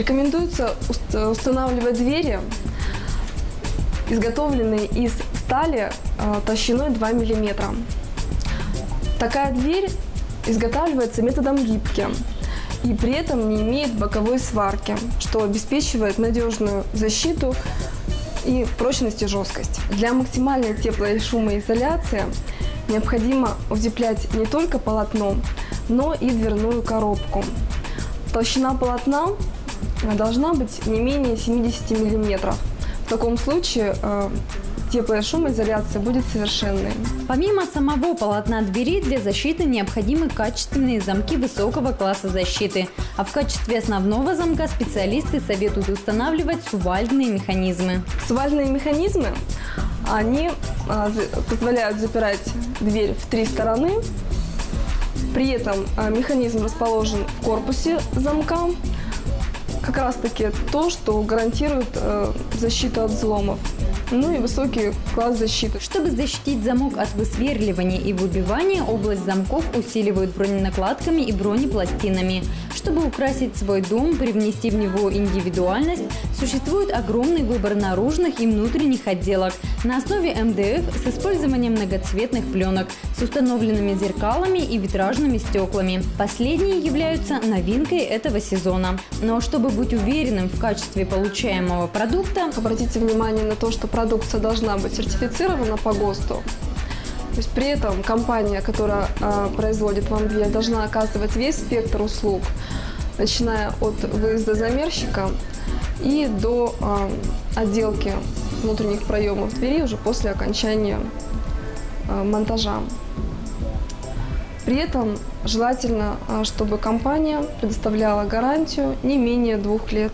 Рекомендуется уст- устанавливать двери, изготовленные из стали э, толщиной 2 мм. Такая дверь изготавливается методом гибки и при этом не имеет боковой сварки, что обеспечивает надежную защиту и прочность и жесткость. Для максимальной теплой шумоизоляции необходимо утеплять не только полотно, но и дверную коробку. Толщина полотна должна быть не менее 70 мм. В таком случае э, теплая шумоизоляция будет совершенной. Помимо самого полотна двери, для защиты необходимы качественные замки высокого класса защиты. А в качестве основного замка специалисты советуют устанавливать сувальдные механизмы. Свальные механизмы, они за- позволяют запирать дверь в три стороны. При этом а, механизм расположен в корпусе замка. Как раз таки то, что гарантирует э, защиту от взломов. Ну и высокий класс защиты. Чтобы защитить замок от высверливания и выбивания, область замков усиливают броненакладками и бронепластинами. Чтобы украсить свой дом, привнести в него индивидуальность, существует огромный выбор наружных и внутренних отделок на основе МДФ с использованием многоцветных пленок, с установленными зеркалами и витражными стеклами. Последние являются новинкой этого сезона. Но чтобы быть уверенным в качестве получаемого продукта, Обратите внимание на то, что продукция должна быть сертифицирована по ГОСТу. То есть при этом компания, которая э, производит вам дверь, должна оказывать весь спектр услуг, начиная от выезда замерщика и до э, отделки внутренних проемов двери уже после окончания э, монтажа. При этом желательно, чтобы компания предоставляла гарантию не менее двух лет.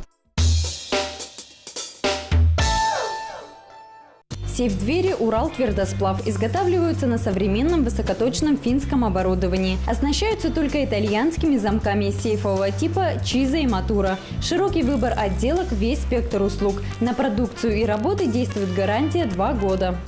Сейф-двери «Урал Твердосплав» изготавливаются на современном высокоточном финском оборудовании. Оснащаются только итальянскими замками сейфового типа «Чиза» и «Матура». Широкий выбор отделок, весь спектр услуг. На продукцию и работы действует гарантия 2 года.